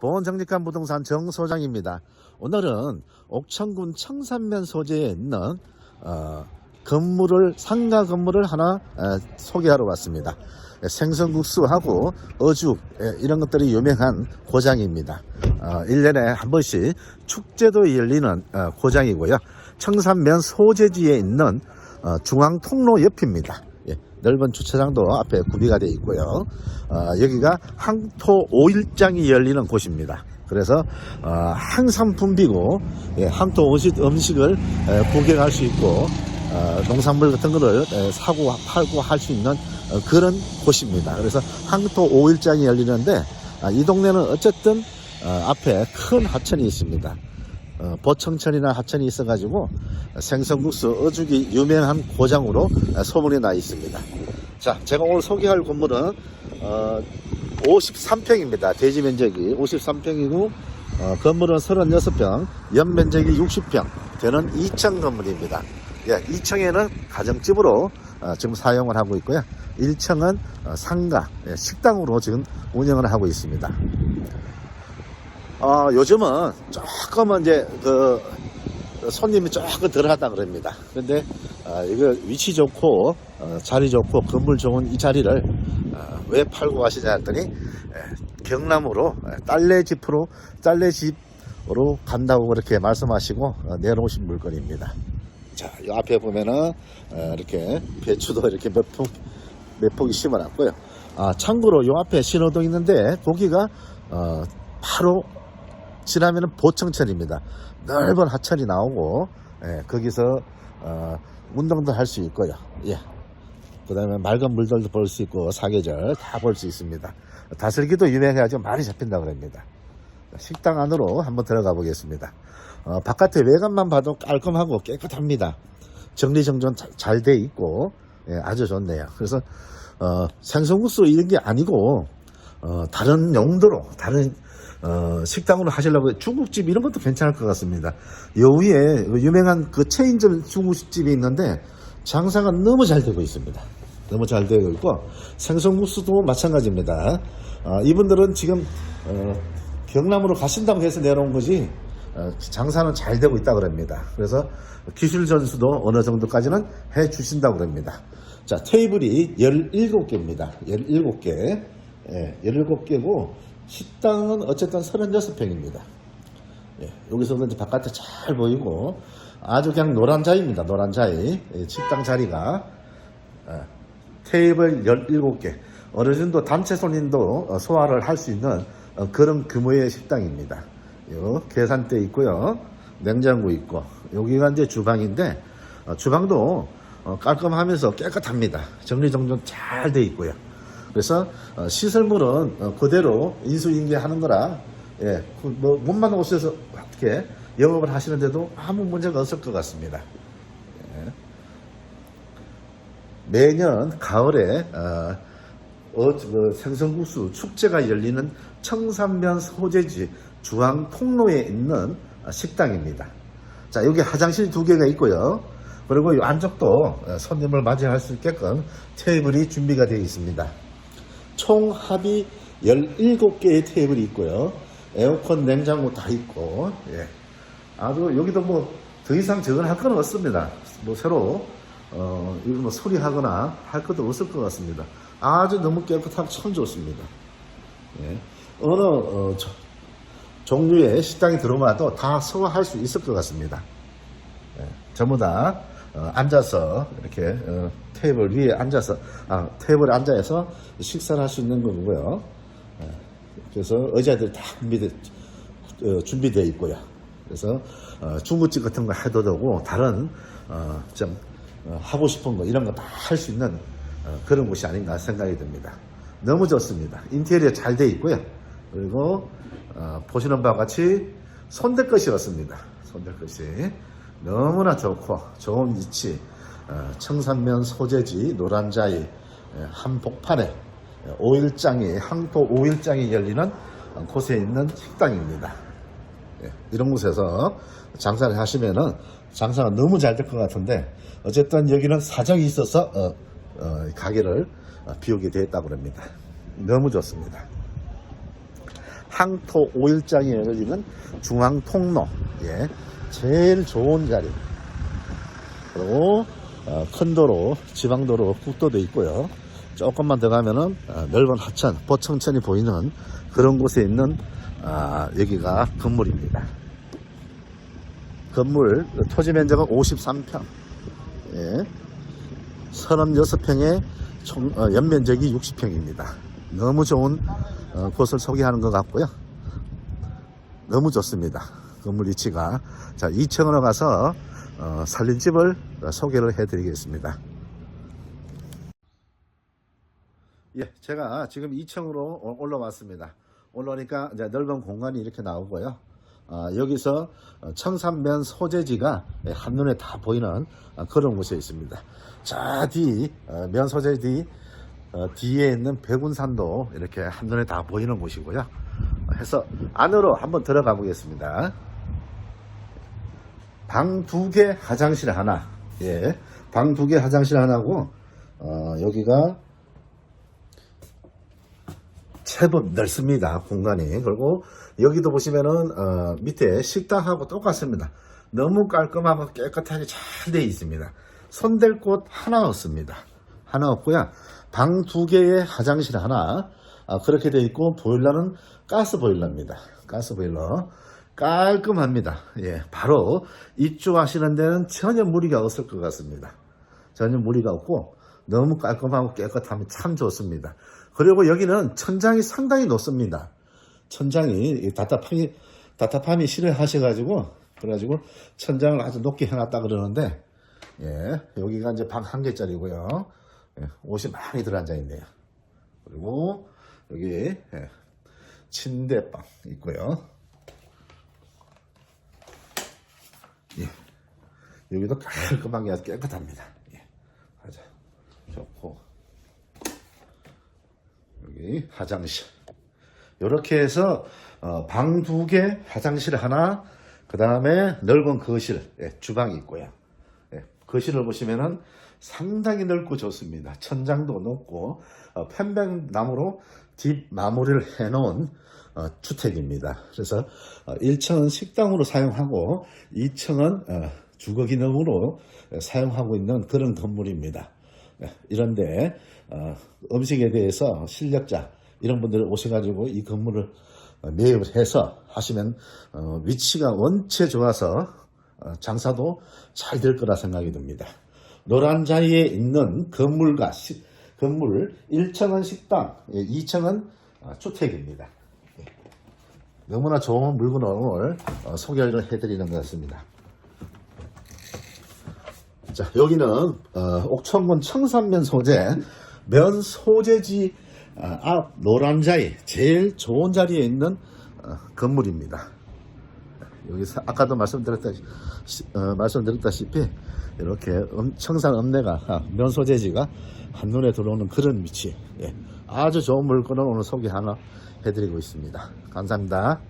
보건정직한 부동산 정 소장입니다. 오늘은 옥천군 청산면 소재에 있는 어, 건물을 상가 건물을 하나 어, 소개하러 왔습니다. 생선국수하고 어죽 예, 이런 것들이 유명한 고장입니다. 어, 1년에 한 번씩 축제도 열리는 어, 고장이고요. 청산면 소재지에 있는 어, 중앙 통로 옆입니다. 예, 넓은 주차장도 앞에 구비가 되어 있고요. 어, 여기가 항토 5일장이 열리는 곳입니다. 그래서 어, 항상 붐비고 예, 항토 음식, 음식을 에, 구경할 수 있고 어, 농산물 같은 거를 에, 사고 팔고 할 수 있는 어, 그런 곳입니다. 그래서 항토 5일장이 열리는데 아, 이 동네는 어쨌든 어, 앞에 큰 하천이 있습니다. 어, 보청천이나 하천이 있어가지고 생선국수 어죽이 유명한 고장으로 어, 소문이 나 있습니다. 자, 제가 오늘 소개할 건물은 어, 53평입니다. 대지 면적이 53평이고 어, 건물은 36평, 연 면적이 60평 되는 2층 건물입니다. 예, 2층에는 가정집으로 어, 지금 사용을 하고 있고요. 1층은 어, 상가, 예, 식당으로 지금 운영을 하고 있습니다. 어, 요즘은 조금은 이제 그 손님이 조금 덜 하다 그럽니다. 근데 어, 이거 위치 좋고 어, 자리 좋고 건물 좋은 이 자리를 어, 왜 팔고 가시냐 했더니 에, 경남으로 에, 딸내 집으로 딸내 집으로 간다고 그렇게 말씀하시고 어, 내놓으신 물건입니다. 자, 이 앞에 보면은 어, 이렇게 배추도 이렇게 몇 폭, 몇 폭이 심어놨고요. 아, 참고로 요 앞에 신호등 있는데 거기가 어, 바로 지나면은 보청천입니다. 넓은 하천이 나오고 예, 거기서 어, 운동도 할 수 있고요. 예. 그 다음에 맑은 물들도 볼 수 있고 사계절 다 볼 수 있습니다. 다슬기도 유명해가지고 많이 잡힌다 그럽니다. 식당 안으로 한번 들어가 보겠습니다. 어, 바깥에 외관만 봐도 깔끔하고 깨끗합니다. 정리정돈 잘 돼 있고 예, 아주 좋네요. 그래서 어, 생선국수 이런 게 아니고 어, 다른 용도로 다른 어, 식당으로 하시려고 중국집 이런 것도 괜찮을 것 같습니다. 요 위에 그 유명한 그 체인점 중국집이 있는데 장사가 너무 잘 되고 있습니다. 너무 잘 되고 있고 생선국수도 마찬가지입니다. 어, 이분들은 지금 어, 경남으로 가신다고 해서 내놓은 거지 어, 장사는 잘 되고 있다 그럽니다. 그래서 기술 전수도 어느 정도까지는 해 주신다고 그럽니다. 자, 테이블이 17개입니다. 17개. 예, 17개고 식당은 어쨌든 36평입니다. 예, 여기서는 이제 바깥에 잘 보이고 아주 그냥 노란 자리입니다. 노란 자리. 예, 식당 자리가 예, 테이블 17개. 어느 정도 단체 손님도 어, 소화를 할 수 있는 어, 그런 규모의 식당입니다. 요 계산대 있고요. 냉장고 있고 여기가 이제 주방인데 어, 주방도 어, 깔끔하면서 깨끗합니다. 정리정돈 잘 돼 있고요. 그래서 어, 시설물은 어, 그대로 인수인계하는 거라 예, 그뭐 몸만 오셔서 어떻게 영업을 하시는데도 아무 문제가 없을 것 같습니다. 예. 매년 가을에 어, 어, 그 생선국수 축제가 열리는 청산면 소재지 중앙 통로에 있는 어, 식당입니다. 자, 여기 화장실 두 개가 있고요. 그리고 이 안쪽도 어, 손님을 맞이할 수 있게끔 테이블이 준비가 되어 있습니다. 총 합이 17개의 테이블이 있고요. 에어컨, 냉장고 다 있고, 예. 아주 여기도 뭐 더 이상 적응할 건 없습니다. 뭐 새로, 어, 이거 뭐 수리하거나 할 것도 없을 것 같습니다. 아주 너무 깨끗하고 참 좋습니다. 예. 어느, 어, 저- 종류의 식당이 들어와도 다 소화할 수 있을 것 같습니다. 예, 전부 다 어, 앉아서 이렇게 어, 테이블 위에 앉아서 아, 테이블에 앉아서 식사를 할 수 있는 거고요. 예, 그래서 의자들 다 준비되, 어, 준비되어 있고요. 그래서 어, 중국집 같은 거 해도 되고 다른 어, 좀 어, 하고 싶은 거 이런 거 다 할 수 있는 어, 그런 곳이 아닌가 생각이 듭니다. 너무 좋습니다. 인테리어 잘 돼 있고요. 그리고 어, 보시는 바와 같이 손댈 것이 없습니다. 손댈 것이 너무나 좋고 좋은 위치 어, 청산면 소재지 노란자이 예, 한복판에 5일장이 항토 5일장이 열리는 어, 곳에 있는 식당입니다. 예, 이런 곳에서 장사를 하시면은 장사가 너무 잘 될 것 같은데 어쨌든 여기는 사정이 있어서 어, 어, 가게를 어, 비우게 되었다고 합니다. 너무 좋습니다. 항토 5일장에 열리는 중앙 통로, 예, 제일 좋은 자리. 그리고 어, 큰 도로, 지방도로, 국도도 있고요. 조금만 더 가면은 어, 넓은 하천, 보청천이 보이는 그런 곳에 있는 아, 여기가 건물입니다. 건물 토지 면적은 53평, 예, 36평에 총 어, 연면적이 60평입니다. 너무 좋은 어, 곳을 소개하는 것 같고요. 너무 좋습니다. 건물 위치가 자 2층으로 가서 어, 살림집을 소개를 해드리겠습니다. 예, 제가 지금 2층으로 올라왔습니다. 올라오니까 이제 넓은 공간이 이렇게 나오고요. 아, 여기서 어, 청산면 소재지가 예, 한눈에 다 보이는 어, 그런 곳에 있습니다. 자, 뒤, 어, 면 소재 뒤, 어, 뒤에 있는 백운산도 이렇게 한눈에 다 보이는 곳이고요. 어, 해서 안으로 한번 들어가 보겠습니다. 방 두 개, 화장실 하나. 예. 방 두 개, 화장실 하나고, 어, 여기가 제법 넓습니다. 공간이. 그리고 여기도 보시면은, 어, 밑에 식당하고 똑같습니다. 너무 깔끔하고 깨끗하게 잘 되어 있습니다. 손댈 곳 하나 없습니다. 하나 없고요. 방 두 개에 화장실 하나. 아, 그렇게 되어 있고, 보일러는 가스 보일러입니다. 가스 보일러. 깔끔합니다. 예, 바로 입주하시는 데는 전혀 무리가 없을 것 같습니다. 전혀 무리가 없고 너무 깔끔하고 깨끗하면 참 좋습니다. 그리고 여기는 천장이 상당히 높습니다. 천장이 답답함이 답답함이 싫어하셔가지고 그래가지고 천장을 아주 높게 해놨다 그러는데 예, 여기가 이제 방 한 개짜리고요. 예, 옷이 많이 들어앉아 있네요. 그리고 여기 예, 침대방 있고요. 예. 여기도 깔끔하게 아주 깨끗합니다. 예. 하자. 좋고. 여기 화장실. 이렇게 해서 어, 방 두 개, 화장실 하나, 그 다음에 넓은 거실, 예, 주방이 있고요. 예, 거실을 보시면은 상당히 넓고 좋습니다. 천장도 높고 어, 편백나무로 뒷 마무리를 해놓은 어, 주택입니다. 그래서 어, 1층은 식당으로 사용하고 2층은 어, 주거 기능으로 사용하고 있는 그런 건물입니다. 예, 이런데 어, 음식에 대해서 실력자 이런 분들 오셔가지고 이 건물을 어, 매입을 해서 하시면 어, 위치가 원체 좋아서 어, 장사도 잘 될 거라 생각이 듭니다. 노란자리에 있는 건물과 시- 건물 1층은 식당, 2층은 어, 주택입니다. 예. 너무나 좋은 물건을 오늘 어, 소개를 해드리는 것 같습니다. 자, 여기는 어, 옥천군 청산면 소재 면 소재지 어, 앞 노란자리 제일 좋은 자리에 있는 어, 건물입니다. 여기서 아까도 말씀드렸다시, 어, 말씀드렸다시피 이렇게 음, 청산 읍내가 아, 면 소재지가 한눈에 들어오는 그런 위치 예, 아주 좋은 물건을 오늘 소개 하나 해드리고 있습니다. 감사합니다.